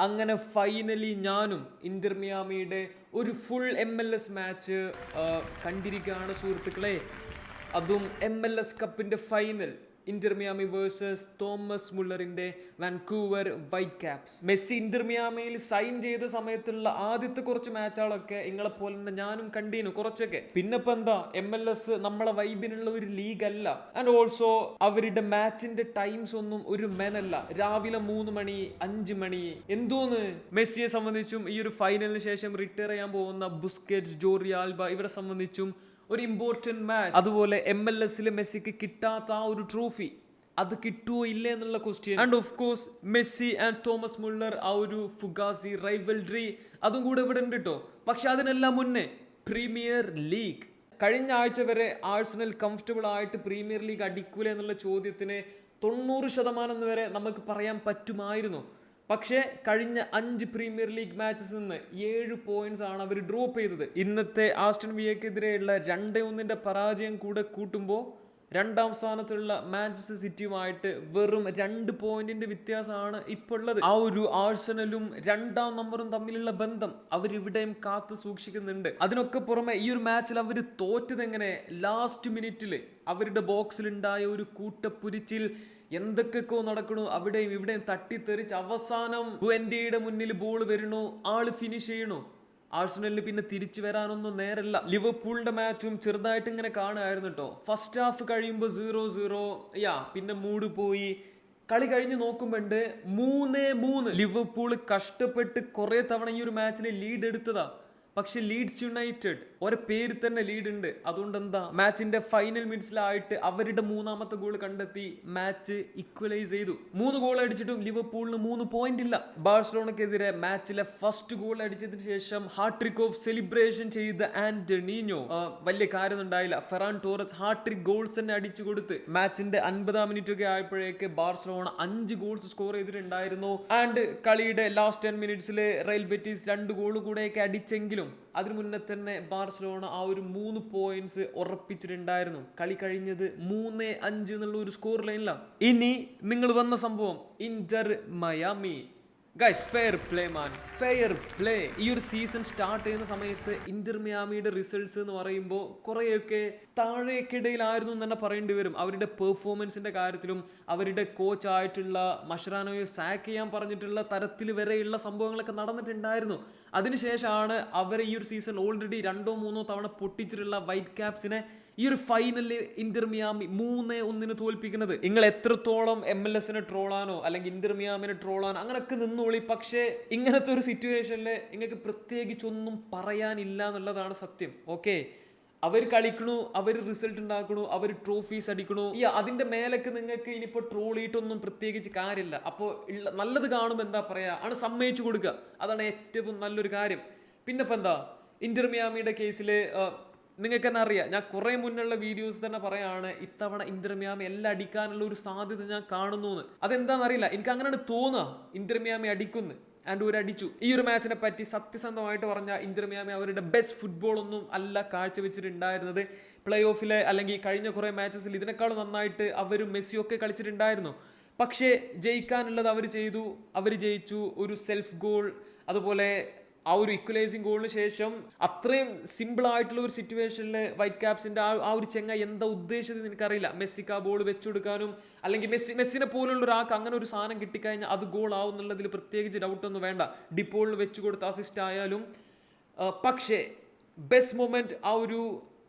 അങ്ങനെ ഫൈനലി ഞാനും ഇന്റർ മിയാമിയുടെ ഒരു full M L S match കണ്ടിരിക്കുകയാണ് സുഹൃത്തുക്കളെ. അതും എം എൽ എസ് കപ്പിന്റെ final Inter Miami versus Thomas മുള്ളറിന്റെ Vancouver Whitecaps Messi ഇന്റർമിയാമിയിൽ സൈൻ ചെയ്ത സമയത്തുള്ള ആദ്യത്തെ കുറച്ച് മാച്ചുകളൊക്കെ നിങ്ങളെ പോലെ തന്നെ ഞാനും കണ്ടീനു കുറച്ചൊക്കെ. പിന്നെ എന്താ? എം എൽ എസ് നമ്മളെ വൈബിനുള്ള ഒരു ലീഗ് അല്ല. ആൻഡ് ഓൾസോ അവരുടെ മാച്ചിന്റെ ടൈംസ് ഒന്നും ഒരു മെനല്ല. രാവിലെ മൂന്ന് മണി അഞ്ച് മണി എന്തോന്ന്? മെസ്സിയെ സംബന്ധിച്ചും ഈ ഒരു ഫൈനലിന് ശേഷം റിട്ടയർ ചെയ്യാൻ പോകുന്ന ബുസ്കറ്റ് ജോറി ആൽബ ഇവരെ സംബന്ധിച്ചും ഒരു ഇമ്പോർട്ടന്റ് മാച്ച് അതുപോലെ എം എൽ എസിലെ മെസ്സിക്ക് കിട്ടാത്ത ആ ഒരു ട്രോഫി അത് കിട്ടുമോ ഇല്ലേ എന്നുള്ള question and of course Messi and Thomas Muller ആ ഒരു ഫുഗാസി റൈവൽഡറി അതും കൂടെ ഇവിടെ ഉണ്ട് കേട്ടോ പക്ഷെ അതിനെല്ലാം മുന്നേ പ്രീമിയർ ലീഗ് കഴിഞ്ഞ ആഴ്ച വരെ ആഴ്സണൽ കംഫർട്ടബിൾ ആയിട്ട് പ്രീമിയർ ലീഗ് അടിക്കൂല എന്നുള്ള ചോദ്യത്തിന് തൊണ്ണൂറ് ശതമാനം വരെ നമുക്ക് പറയാൻ പറ്റുമായിരുന്നു. പക്ഷേ കഴിഞ്ഞ അഞ്ച് പ്രീമിയർ ലീഗ് മാച്ചസ് നിന്ന് ഏഴ് പോയിന്റ്സ് ആണ് അവർ ഡ്രോപ്പ് ചെയ്തത്. ഇന്നത്തെ ആസ്റ്റൺ വിയക്കെതിരെയുള്ള രണ്ട് ഒന്നിന്റെ പരാജയം കൂടെ കൂട്ടുമ്പോൾ രണ്ടാം സ്ഥാനത്തുള്ള മാഞ്ചസ്റ്റർ സിറ്റിയുമായിട്ട് വെറും രണ്ട് പോയിന്റിന്റെ വ്യത്യാസമാണ് ഇപ്പോൾ ഉള്ളത് ആ ഒരു ആഴ്സണലും രണ്ടാം നമ്പറും തമ്മിലുള്ള ബന്ധം അവരിവിടെയും കാത്തു സൂക്ഷിക്കുന്നുണ്ട്. അതിനൊക്കെ പുറമെ ഈ ഒരു മാച്ചിൽ അവർ തോറ്റത് എങ്ങനെ ലാസ്റ്റ് മിനിറ്റിൽ അവരുടെ ബോക്സിലുണ്ടായ ഒരു കൂട്ടപ്പുരിച്ചിൽ എന്തൊക്കെയൊക്കെ നടക്കണു അവിടെയും ഇവിടെയും തട്ടിത്തെറിച്ച് അവസാനം ട്വന്റിയുടെ മുന്നിൽ ബോൾ വരുന്നു ആൾ ഫിനിഷ് ചെയ്യണു ആഴ്സണലിന് പിന്നെ തിരിച്ചു വരാനൊന്നും നേരല്ല. ലിവർപൂളിന്റെ മാച്ചും ചെറുതായിട്ട് ഇങ്ങനെ കാണുമായിരുന്നു കേട്ടോ ഫസ്റ്റ് ഹാഫ് കഴിയുമ്പോൾ സീറോ സീറോ യാ പിന്നെ മൂഡ് പോയി. കളി കഴിഞ്ഞ് നോക്കുമ്പോണ്ട് മൂന്നേ മൂന്ന്. ലിവർപൂൾ കഷ്ടപ്പെട്ട് കുറെ തവണ ഈ ഒരു മാച്ചിൽ ലീഡ് എടുത്തതാ. പക്ഷെ ലീഡ്സ് യുണൈറ്റഡ് ഒരു പേര് തന്നെ ലീഡ് ഉണ്ട്. അതുകൊണ്ട് എന്താ മാച്ചിന്റെ ഫൈനൽ മിനിറ്റ്സിലായിട്ട് അവരുടെ മൂന്നാമത്തെ ഗോൾ കണ്ടെത്തി മാച്ച് ഇക്വലൈസ് ചെയ്തു. മൂന്ന് ഗോൾ അടിച്ചിട്ടും ലിവർപൂളിന് മൂന്ന് പോയിന്റ് ഇല്ല. ബാഴ്സലോണക്കെതിരെ മാച്ചിലെ ഫസ്റ്റ് ഗോൾ അടിച്ചതിന് ശേഷം ഹാട്രിക് ഓഫ് സെലിബ്രേഷൻ ചെയ്ത ആന്റണീഞ്ഞോ വലിയ കാര്യമൊന്നും ഉണ്ടായില്ല. ഫെറാൻ ടോറസ് ഹാട്രിക് ഗോൾസ് തന്നെ അടിച്ചു കൊടുത്ത് മാച്ചിന്റെ അൻപതാം മിനിറ്റ് ഒക്കെ ആയപ്പോഴേക്ക് ബാഴ്സലോണ അഞ്ച് ഗോൾസ് സ്കോർ ചെയ്തിട്ടുണ്ടായിരുന്നു. ആൻഡ് കളിയുടെ ലാസ്റ്റ് ടെൻ മിനിറ്റ്സിൽ റയൽ ബെറ്റീസ് രണ്ട് ഗോൾ കൂടെയൊക്കെ അടിച്ചെങ്കിലും അതിനു മുന്നേ തന്നെ ബാർസലോണ ആ ഒരു മൂന്ന് പോയിന്റ്സ് ഉറപ്പിച്ചിട്ടുണ്ടായിരുന്നു. കളി കഴിഞ്ഞത് മൂന്ന് അഞ്ച് എന്നുള്ള ഒരു സ്കോർ ലൈനിലാണ് ഇനി നിങ്ങൾ വന്ന സംഭവം Inter Miami guys fair play man fair play ഈ ഒരു സീസൺ സ്റ്റാർട്ട് ചെയ്യുന്ന സമയത്ത് ഇന്റർ മിയാമിയുടെ റിസൾട്ട്സ് എന്ന് പറയുമ്പോൾ കുറേയൊക്കെ താഴേക്കിടയിലായിരുന്നു എന്ന് തന്നെ പറയേണ്ടി വരും. അവരുടെ പെർഫോമൻസിന്റെ കാര്യത്തിലും അവരുടെ കോച്ചായിട്ടുള്ള മഷറാനോയെ സാക്ക് ചെയ്യാൻ പറഞ്ഞിട്ടുള്ള തരത്തിൽ വരെയുള്ള സംഭവങ്ങളൊക്കെ നടന്നിട്ടുണ്ടായിരുന്നു. അതിനുശേഷമാണ് അവരെ ഈ ഒരു സീസൺ ഓൾറെഡി രണ്ടോ മൂന്നോ തവണ പൊട്ടിച്ചിട്ടുള്ള വൈറ്റ് ക്യാപ്സിനെ ഈ ഒരു ഫൈനലിൽ ഇന്റർമിയാമി മൂന്ന് ഒന്നിന് തോൽപ്പിക്കുന്നത്. നിങ്ങൾ എത്രത്തോളം എം എൽ എസിനെ ട്രോളാനോ അല്ലെങ്കിൽ ഇന്റർമിയാമിനെ ട്രോളാനോ അങ്ങനെയൊക്കെ നിന്നോളി. പക്ഷേ ഇങ്ങനത്തെ ഒരു സിറ്റുവേഷനിൽ നിങ്ങൾക്ക് പ്രത്യേകിച്ചൊന്നും പറയാനില്ല എന്നുള്ളതാണ് സത്യം. ഓക്കെ അവർ കളിക്കണു അവർ റിസൾട്ട് ഉണ്ടാക്കണു അവർ ട്രോഫീസ് അടിക്കണു. ഈ അതിന്റെ മേലേക്ക് നിങ്ങൾക്ക് ഇനിയിപ്പോൾ ട്രോൾ ചെയ്തിട്ടൊന്നും പ്രത്യേകിച്ച് കാര്യമില്ല. അപ്പോൾ നല്ലത് കാണുമ്പോൾ എന്താ പറയുക ആണ് സമ്മതിച്ചു കൊടുക്കുക അതാണ് ഏറ്റവും നല്ലൊരു കാര്യം. പിന്നെ ഇപ്പം എന്താ? ഇന്റർ മിയാമിയുടെ കേസിൽ നിങ്ങൾക്ക് തന്നെ അറിയാം. ഞാൻ കുറെ മുന്നുള്ള വീഡിയോസ് തന്നെ പറയാണ് ഇത്തവണ ഇന്ദ്രമ്യാമി എല്ലാം അടിക്കാനുള്ള ഒരു സാധ്യത ഞാൻ കാണുന്നു എന്ന് അതെന്താണെന്ന് അറിയില്ല. എനിക്ക് അങ്ങനെയാണ് തോന്നുക ഇന്ദ്രമ്യാമി അടിക്കുന്ന്. ആൻഡ് ഒരു അടിച്ചു. ഈ ഒരു മാച്ചിനെ പറ്റി സത്യസന്ധമായിട്ട് പറഞ്ഞ ഇന്ദ്രമ്യാമി അവരുടെ ബെസ്റ്റ് ഫുട്ബോൾ ഒന്നും അല്ല കാഴ്ചവെച്ചിട്ടുണ്ടായിരുന്നത്. പ്ലേ ഓഫിലെ അല്ലെങ്കിൽ കഴിഞ്ഞ കുറേ മാച്ചസിൽ ഇതിനേക്കാളും നന്നായിട്ട് അവരും മെസ്സിയൊക്കെ കളിച്ചിട്ടുണ്ടായിരുന്നു. പക്ഷേ ജയിക്കാനുള്ളത് അവർ ചെയ്തു. അവർ ജയിച്ചു. ഒരു സെൽഫ് ഗോൾ അതുപോലെ ആ ഒരു ഇക്വലൈസിങ് ഗോളിന് ശേഷം അത്രയും സിമ്പിൾ ആയിട്ടുള്ള ഒരു സിറ്റുവേഷനിൽ വൈറ്റ് ക്യാപ്സിന്റെ ആ ആ ഒരു ചെങ്ങ എന്താ ഉദ്ദേശിച്ചത് എനിക്കറിയില്ല. മെസ്സിക്ക് ആ ബോൾ വെച്ചുകൊടുക്കാനും അല്ലെങ്കിൽ മെസ്സി മെസ്സിനെ പോലുള്ള ഒരാൾക്ക് അങ്ങനെ ഒരു സാധനം കിട്ടിക്കഴിഞ്ഞാൽ അത് ഗോൾ ആവും എന്നുള്ളതിൽ പ്രത്യേകിച്ച് ഡൗട്ടൊന്നും വേണ്ട. ഡിപ്പോളിൽ വെച്ചു കൊടുത്ത അസിസ്റ്റ് ആയാലും പക്ഷേ ബെസ്റ്റ് മൊമെന്റ് ആ ഒരു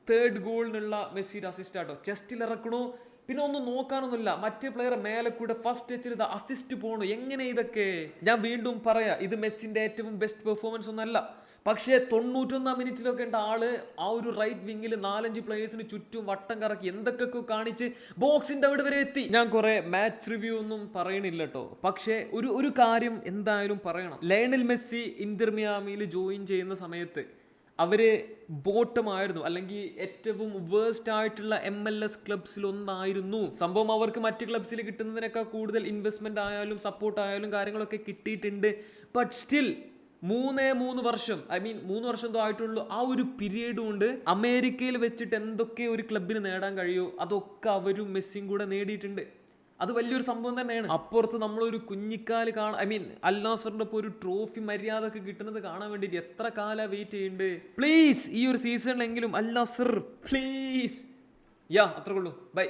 തേർഡ് ഗോളിനുള്ള മെസ്സിയുടെ അസിസ്റ്റ് ആട്ടോ. ചെസ്റ്റിൽ ഇറക്കണു. പിന്നെ ഒന്നും നോക്കാനൊന്നുമില്ല. മറ്റേ പ്ലെയർ മേലെ കൂടെ ഫസ്റ്റ് ടച്ചിൽ ഇത് അസിസ്റ്റ് പോണു. എങ്ങനെ ഇതൊക്കെ? ഞാൻ വീണ്ടും പറയാം ഇത് മെസ്സിന്റെ ഏറ്റവും ബെസ്റ്റ് പെർഫോമൻസ് ഒന്നല്ല. പക്ഷേ തൊണ്ണൂറ്റൊന്നാം മിനിറ്റിലൊക്കെ ഉണ്ട് ആൾ ആ ഒരു റൈറ്റ് വിങ്ങിൽ നാലഞ്ച് പ്ലേയേഴ്സിന് ചുറ്റും വട്ടം കറക്കി എന്തൊക്കെ കാണിച്ച് ബോക്സിന്റെ അവിടെ വരെ എത്തി. ഞാൻ കുറെ മാച്ച് റിവ്യൂ ഒന്നും പറയണില്ല കേട്ടോ പക്ഷേ ഒരു ഒരു കാര്യം എന്തായാലും പറയണം. ലയണൽ മെസ്സി ഇന്റർ മിയാമിയിൽ ജോയിൻ ചെയ്യുന്ന സമയത്ത് അവർ ബോട്ടമായിരുന്നു. അല്ലെങ്കിൽ ഏറ്റവും വേഴ്സ്റ്റ് ആയിട്ടുള്ള എം എൽ എസ് ക്ലബ്സിലൊന്നായിരുന്നു സംഭവം അവർക്ക് മറ്റ് ക്ലബ്സിൽ കിട്ടുന്നതിനേക്കാൾ കൂടുതൽ ഇൻവെസ്റ്റ്മെന്റ് ആയാലും സപ്പോർട്ട് ആയാലും കാര്യങ്ങളൊക്കെ കിട്ടിയിട്ടുണ്ട്. ബട്ട് സ്റ്റിൽ മൂന്നേ മൂന്ന് വർഷം ഐ മീൻ മൂന്ന് വർഷം എന്തോ ആയിട്ടുള്ളൂ ആ ഒരു പീരീഡ് കൊണ്ട് അമേരിക്കയിൽ വെച്ചിട്ട് എന്തൊക്കെ ഒരു ക്ലബിന് നേടാൻ കഴിയുമോ അതൊക്കെ അവരും മെസ്സിയും കൂടെ നേടിയിട്ടുണ്ട്. അത് വലിയൊരു സംഭവം തന്നെയാണ്. അപ്പുറത്ത് നമ്മളൊരു കുഞ്ഞിക്കാൽ കാണാൻ ഐ മീൻ അൽനാസറിന്റെ ഇപ്പോൾ ഒരു ട്രോഫി മര്യാദ ഒക്കെ കിട്ടുന്നത് കാണാൻ വേണ്ടിയിട്ട് എത്ര കാല വെയിറ്റ് ചെയ്യുന്നുണ്ട് പ്ലീസ് ഈ ഒരു സീസണിലെങ്കിലും അൽനാസർ പ്ലീസ് യാ അത്രേ ഉള്ളൂ. ബൈ